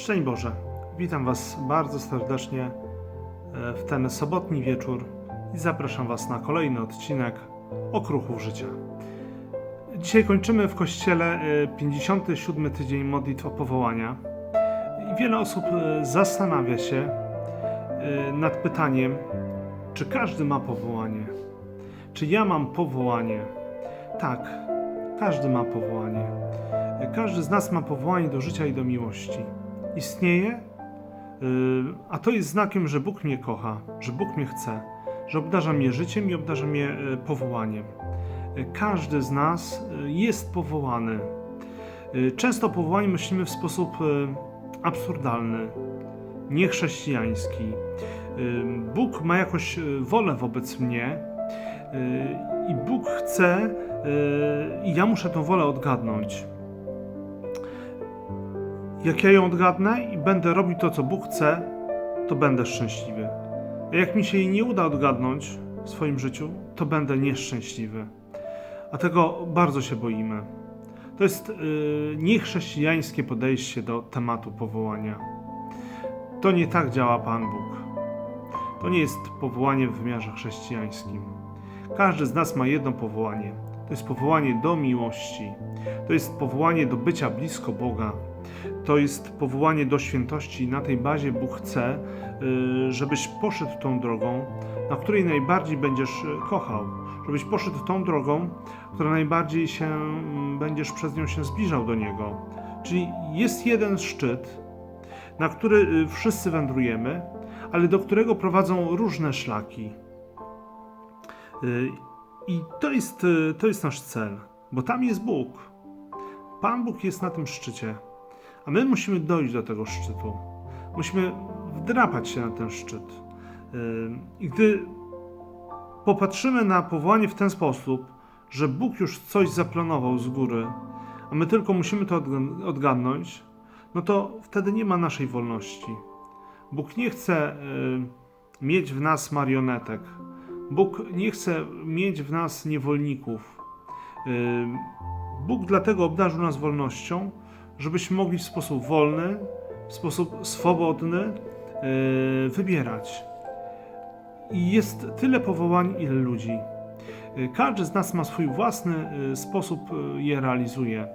Szczęść Boże, witam Was bardzo serdecznie e, w ten sobotni wieczór i zapraszam Was na kolejny odcinek Okruchów Życia. Dzisiaj kończymy w kościele e, 57 tydzień modlitw o powołania i wiele osób e, zastanawia się e, nad pytaniem, czy każdy ma powołanie? Czy ja mam powołanie? Tak, każdy ma powołanie. Każdy z nas ma powołanie do życia i do miłości. Istnieje, yy, a to jest znakiem, że Bóg mnie kocha, że Bóg mnie chce, że obdarza mnie życiem i obdarza mnie yy, powołaniem. Yy, Każdy z nas yy, jest powołany. Często o powołaniu myślimy w sposób absurdalny, niechrześcijański. Bóg ma jakąś wolę wobec mnie i Bóg chce, i ja muszę tę wolę odgadnąć. Jak ja ją odgadnę i będę robił to, co Bóg chce, to będę szczęśliwy. A jak mi się jej nie uda odgadnąć w swoim życiu, to będę nieszczęśliwy. A tego bardzo się boimy. To jest yy, niechrześcijańskie podejście do tematu powołania. To nie tak działa Pan Bóg. To nie jest powołanie w wymiarze chrześcijańskim. Każdy z nas ma jedno powołanie. To jest powołanie do miłości. To jest powołanie do bycia blisko Boga. To jest powołanie do świętości i na tej bazie Bóg chce, y, żebyś poszedł tą drogą, na której najbardziej będziesz y, kochał. Żebyś poszedł tą drogą, która najbardziej się mm, będziesz przez nią się zbliżał do Niego. Czyli jest jeden szczyt, na który y, wszyscy wędrujemy, ale do którego prowadzą różne szlaki. I to jest, to jest nasz cel, bo tam jest Bóg. Pan Bóg jest na tym szczycie, a my musimy dojść do tego szczytu. Musimy wdrapać się na ten szczyt. Y, I gdy popatrzymy na powołanie w ten sposób, że Bóg już coś zaplanował z góry, a my tylko musimy to odg- odgadnąć, no to wtedy nie ma naszej wolności. Bóg nie chce y, mieć w nas marionetek. Bóg nie chce mieć w nas niewolników. Y, Bóg dlatego obdarzył nas wolnością, żebyśmy mogli w sposób wolny, w sposób swobodny y, wybierać. I jest tyle powołań, ile ludzi. Y, Każdy z nas ma swój własny y, sposób, je realizuje.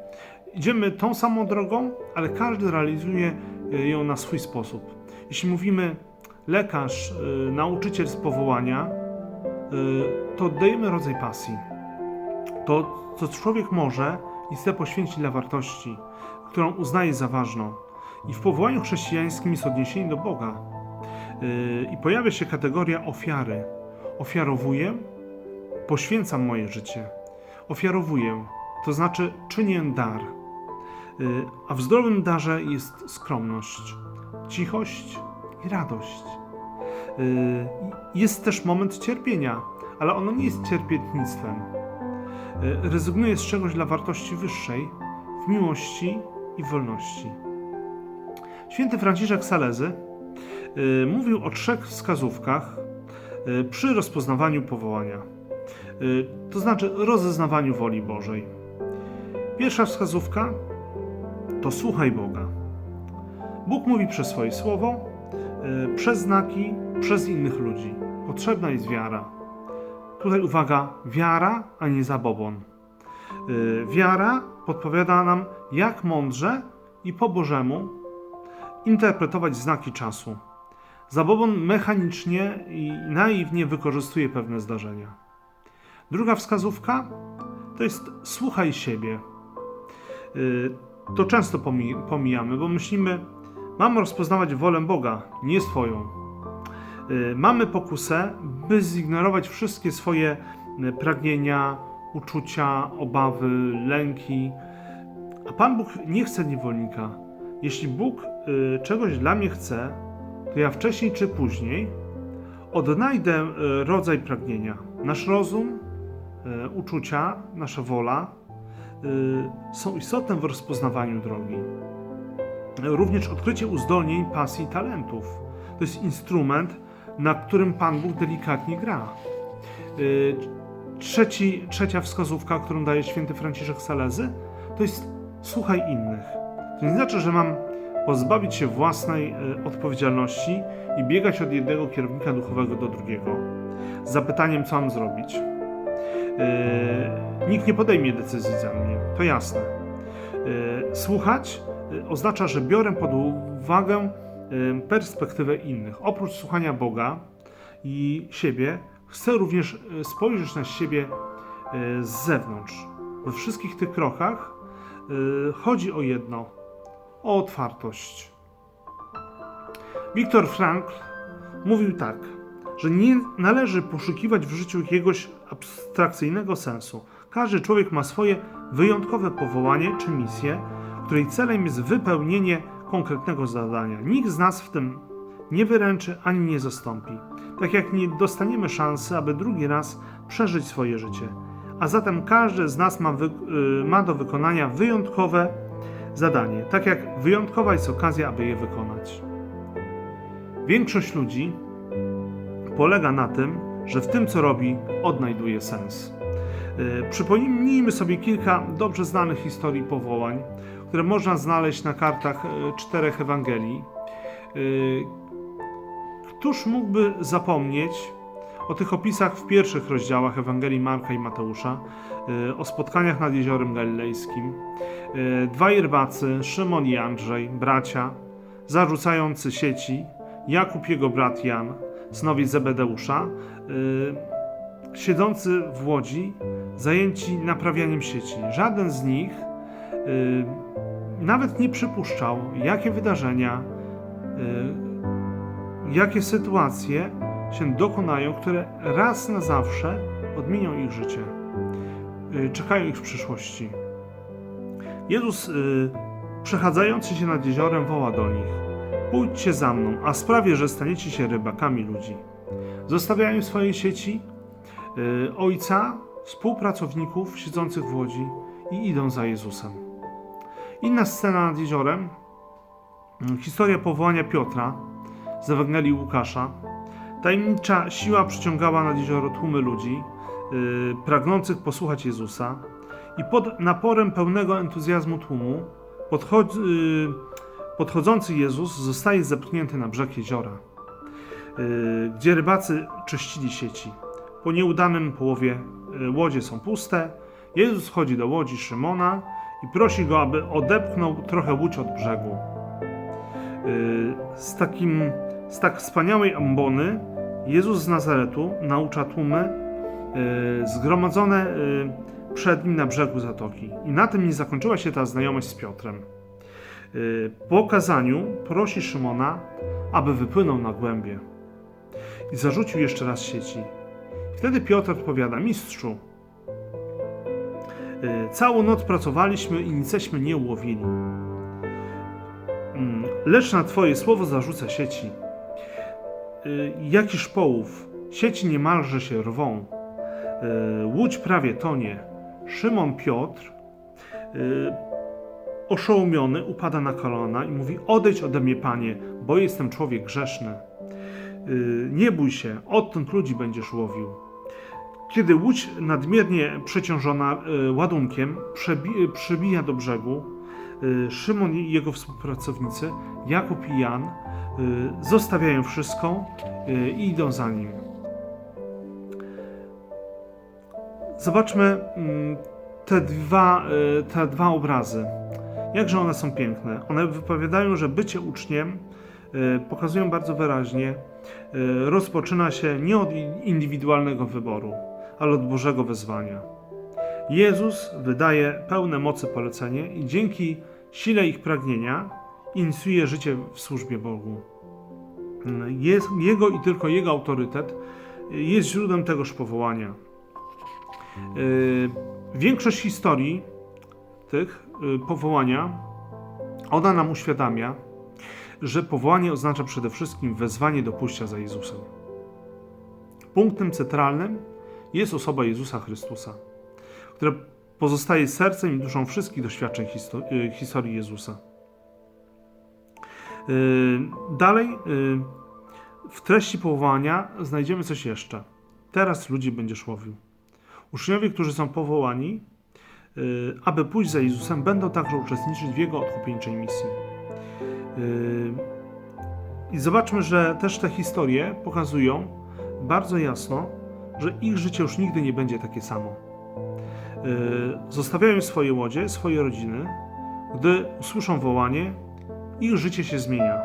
Idziemy tą samą drogą, ale każdy realizuje ją na swój sposób. Jeśli mówimy lekarz, nauczyciel z powołania, to oddajemy rodzaj pasji. To, co człowiek może i chce poświęcić dla wartości, którą uznaje za ważną. I w powołaniu chrześcijańskim jest odniesienie do Boga. Yy, I pojawia się kategoria ofiary. Ofiarowuję, poświęcam moje życie. Ofiarowuję, to znaczy czynię dar. Yy, A w zdrowym darze jest skromność, cichość i radość. Yy, Jest też moment cierpienia, ale ono nie jest cierpiętnictwem. Yy, Rezygnuję z czegoś dla wartości wyższej, w miłości i wolności. Święty Franciszek Salezy mówił o trzech wskazówkach y, przy rozpoznawaniu powołania, y, to znaczy rozeznawaniu woli Bożej. Pierwsza wskazówka to słuchaj Boga. Bóg mówi przez swoje słowo, y, przez znaki, przez innych ludzi. Potrzebna jest wiara. Tutaj uwaga, wiara, a nie zabobon. Y, Wiara podpowiada nam, jak mądrze i po Bożemu interpretować znaki czasu. Zabobon mechanicznie i naiwnie wykorzystuje pewne zdarzenia. Druga wskazówka to jest słuchaj siebie. Y, To często pomi- pomijamy, bo myślimy, mam rozpoznawać wolę Boga, nie swoją. Y, Mamy pokusę, by zignorować wszystkie swoje pragnienia, uczucia, obawy, lęki. A Pan Bóg nie chce niewolnika. Jeśli Bóg y, czegoś dla mnie chce, to ja wcześniej czy później odnajdę y, rodzaj pragnienia. Nasz rozum, y, uczucia, nasza wola y, są istotne w rozpoznawaniu drogi. Również odkrycie uzdolnień, pasji i talentów. To jest instrument, na którym Pan Bóg delikatnie gra. Y, Trzeci, trzecia wskazówka, którą daje święty Franciszek Salezy, to jest słuchaj innych. To nie znaczy, że mam pozbawić się własnej e, odpowiedzialności i biegać od jednego kierownika duchowego do drugiego z zapytaniem, co mam zrobić. E, nikt nie podejmie decyzji za mnie, to jasne. E, słuchać oznacza, że biorę pod uwagę perspektywę innych. Oprócz słuchania Boga i siebie, chcę również e, spojrzeć na siebie e, z zewnątrz. We wszystkich tych krokach e, chodzi o jedno o otwartość. Viktor Frankl mówił tak, że nie należy poszukiwać w życiu jakiegoś abstrakcyjnego sensu. Każdy człowiek ma swoje wyjątkowe powołanie czy misję, której celem jest wypełnienie konkretnego zadania. Nikt z nas w tym nie wyręczy ani nie zastąpi. Tak jak nie dostaniemy szansy, aby drugi raz przeżyć swoje życie. A zatem każdy z nas ma, wy, y, ma do wykonania wyjątkowe zadanie, tak jak wyjątkowa jest okazja, aby je wykonać. Większość ludzi polega na tym, że w tym, co robi, odnajduje sens. Yy, Przypomnijmy sobie kilka dobrze znanych historii powołań, które można znaleźć na kartach yy, czterech Ewangelii. Któż mógłby zapomnieć o tych opisach w pierwszych rozdziałach Ewangelii Marka i Mateusza, yy, o spotkaniach nad Jeziorem Galilejskim, yy, dwaj rybacy, Szymon i Andrzej, bracia, zarzucający sieci, Jakub jego brat Jan, synowie Zebedeusza, yy, siedzący w łodzi, zajęci naprawianiem sieci. Żaden z nich nawet nie przypuszczał, jakie wydarzenia, jakie sytuacje się dokonają, które raz na zawsze odmienią ich życie, yy, czekają ich w przyszłości. Jezus, yy, przechadzający się nad jeziorem, woła do nich: Pójdźcie za mną, a sprawię, że staniecie się rybakami ludzi. Zostawiają swoje sieci, yy, ojca, współpracowników siedzących w łodzi i idą za Jezusem. Inna scena nad jeziorem, historia powołania Piotra z Ewangelii Łukasza. Tajemnicza siła przyciągała nad jezioro tłumy ludzi, yy, pragnących posłuchać Jezusa i pod naporem pełnego entuzjazmu tłumu podchodzi, yy, podchodzący Jezus zostaje zepchnięty na brzeg jeziora, yy, gdzie rybacy czyścili sieci. Po nieudanym połowie yy, łodzie są puste. Jezus chodzi do łodzi Szymona i prosi go, aby odepchnął trochę łódź od brzegu. Yy, Z, takim, z tak wspaniałej ambony Jezus z Nazaretu naucza tłumy yy, zgromadzone yy, przed nim na brzegu zatoki. I na tym nie zakończyła się ta znajomość z Piotrem. Yy, Po kazaniu prosi Szymona, aby wypłynął na głębie i zarzucił jeszcze raz sieci. Wtedy Piotr odpowiada: Mistrzu, całą noc pracowaliśmy i niceśmy nie ułowili. Mm, Lecz na Twoje słowo zarzucę sieci. Yy, Jakiż połów? Sieci niemalże się rwą. Yy, Łódź prawie tonie. Szymon Piotr yy, oszołomiony upada na kolana i mówi: Odejdź ode mnie, panie, bo jestem człowiek grzeszny. Nie bój się, odtąd ludzi będziesz łowił. Kiedy łódź nadmiernie przeciążona ładunkiem przybija do brzegu, Szymon i jego współpracownicy, Jakub i Jan, zostawiają wszystko yy, i idą za nim. Zobaczmy mm, te dwa, yy, te dwa obrazy. Jakże one są piękne. One wypowiadają, że bycie uczniem y, pokazują bardzo wyraźnie, y, rozpoczyna się nie od indywidualnego wyboru, ale od Bożego wezwania. Jezus wydaje pełne mocy polecenie i dzięki sile ich pragnienia inicjuje życie w służbie Bogu. Jest, jego i tylko Jego autorytet jest źródłem tegoż powołania. Y, Większość historii tych y, powołania, ona nam uświadamia, że powołanie oznacza przede wszystkim wezwanie do pójścia za Jezusem. Punktem centralnym jest osoba Jezusa Chrystusa, która pozostaje sercem i duszą wszystkich doświadczeń y, historii Jezusa. Y, Dalej, y, w treści powołania znajdziemy coś jeszcze. Teraz ludzi będziesz łowił. Uczniowie, którzy są powołani, y, aby pójść za Jezusem, będą także uczestniczyć w Jego odkupieńczej misji. I zobaczmy, że też te historie pokazują bardzo jasno, że ich życie już nigdy nie będzie takie samo. Zostawiają swoje łodzie, swoje rodziny. Gdy usłyszą wołanie, ich życie się zmienia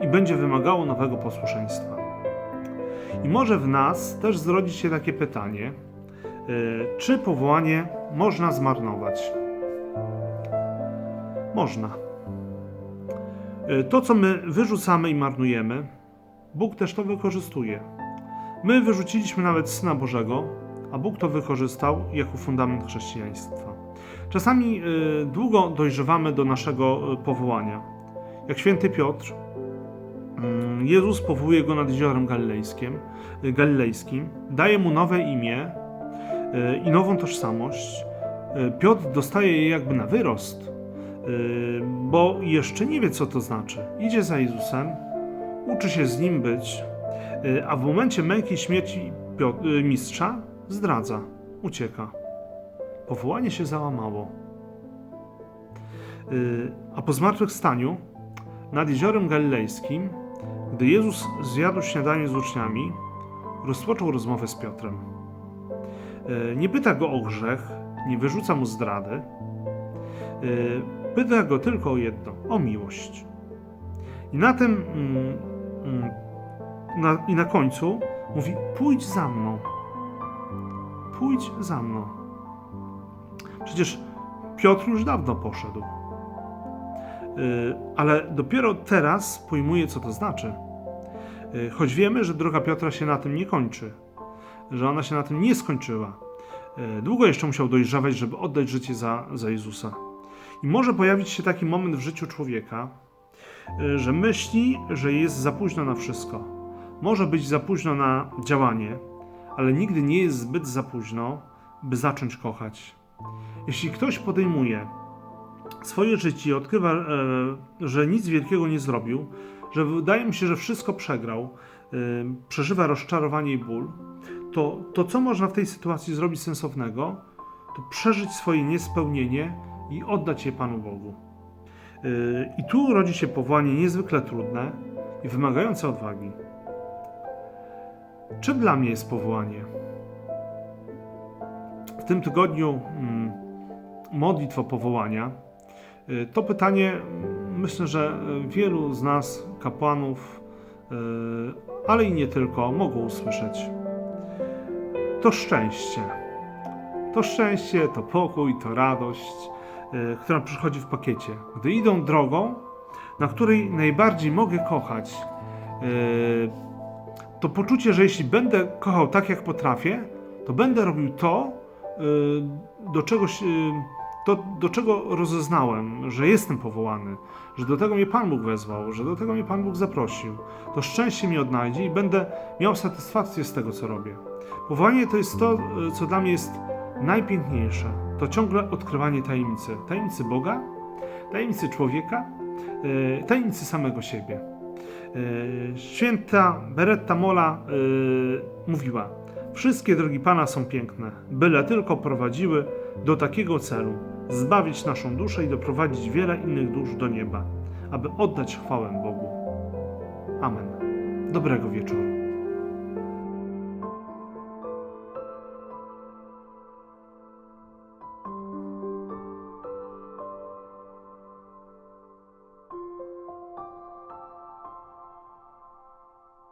yy, i będzie wymagało nowego posłuszeństwa. I może w nas też zrodzić się takie pytanie, yy, czy powołanie można zmarnować? Można. Yy, To, co my wyrzucamy i marnujemy, Bóg też to wykorzystuje. My wyrzuciliśmy nawet Syna Bożego, a Bóg to wykorzystał jako fundament chrześcijaństwa. Czasami y, długo dojrzewamy do naszego y, powołania. Jak święty Piotr, mm, Jezus powołuje go nad jeziorem galilejskim, y, galilejskim daje mu nowe imię i nową tożsamość. Piotr dostaje je jakby na wyrost, bo jeszcze nie wie, co to znaczy. Idzie za Jezusem, uczy się z nim być, a w momencie męki śmierci Piotr, mistrza zdradza, ucieka. Powołanie się załamało. Y, A po zmartwychwstaniu nad jeziorem galilejskim, gdy Jezus zjadł śniadanie z uczniami, rozpoczął rozmowę z Piotrem. Y, Nie pyta go o grzech, nie wyrzuca mu zdrady. Y, Pyta go tylko o jedno o miłość. I na tym mm, mm, na, i na końcu mówi: Pójdź za mną. Pójdź za mną. Przecież Piotr już dawno poszedł. Yy, ale dopiero teraz pojmuje, co to znaczy. Yy, choć wiemy, że droga Piotra się na tym nie kończy, że ona się na tym nie skończyła. Yy, długo jeszcze musiał dojrzewać, żeby oddać życie za, za Jezusa. I może pojawić się taki moment w życiu człowieka, że myśli, że jest za późno na wszystko. Może być za późno na działanie, ale nigdy nie jest zbyt za późno, by zacząć kochać. Jeśli ktoś podejmuje swoje życie i odkrywa, e, że nic wielkiego nie zrobił, że wydaje mi się, że wszystko przegrał, e, przeżywa rozczarowanie i ból, to, to co można w tej sytuacji zrobić sensownego, to przeżyć swoje niespełnienie i oddać je Panu Bogu. E, I tu rodzi się powołanie niezwykle trudne i wymagające odwagi. Czym dla mnie jest powołanie? Tym tygodniu mm, modlitw o powołania. y, To pytanie mm, myślę, że y, wielu z nas, kapłanów, y, ale i nie tylko, mogą usłyszeć. To szczęście. To szczęście, to pokój, to radość, która przychodzi w pakiecie. Gdy idą drogą, na której najbardziej mogę kochać, to poczucie, że jeśli będę kochał tak, jak potrafię, to będę robił to, do czegoś, to, do czego rozeznałem, że jestem powołany, że do tego mnie Pan Bóg wezwał, że do tego mnie Pan Bóg zaprosił. To szczęście mnie odnajdzie i będę miał satysfakcję z tego, co robię. Powołanie to jest to, co dla mnie jest najpiękniejsze. To ciągle odkrywanie tajemnicy. Tajemnicy Boga, tajemnicy człowieka, y, tajemnicy samego siebie. Y, Święta Beretta Mola y, mówiła: Wszystkie drogi Pana są piękne, byle tylko prowadziły do takiego celu zbawić naszą duszę i doprowadzić wiele innych dusz do nieba, aby oddać chwałę Bogu. Amen. Dobrego wieczoru.